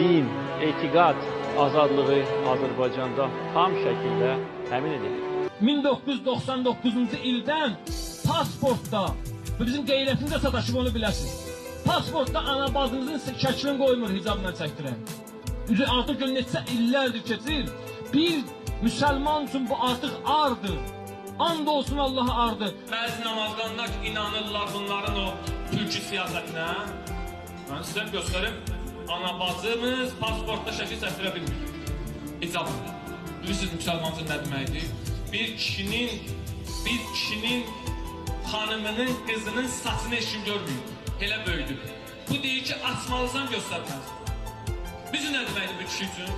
din, etiqad azadlığı Azərbaycanda tam şəkildə təmin edilir. 1999-cu ildən pasportda bizim qeyrətimizə sataşıb onu biləsiniz. Pasportda ana bacınızın şəklini qoymur hicabla çəkdirən. Üzü artıq gör neçə illərdir keçir. Bir müsəlman üçün bu artıq ardır. And olsun Allaha ardır. Bəzi namazqanlar ki, inanırlar bunların o türkü siyasətinə. Mən sizə göstərim. Ana bacımız pasportda şəkil çəkdirə bilmir. İcab. Bilirsiniz müsəlmancı nə deməkdir? Bir kişinin bir kişinin xanımının, qızının saçını heç kim görmür. Elə böyüdür. Bu deyir ki, açmalısan göstərməlisən. Bizim nə deməkdir bu kişi üçün?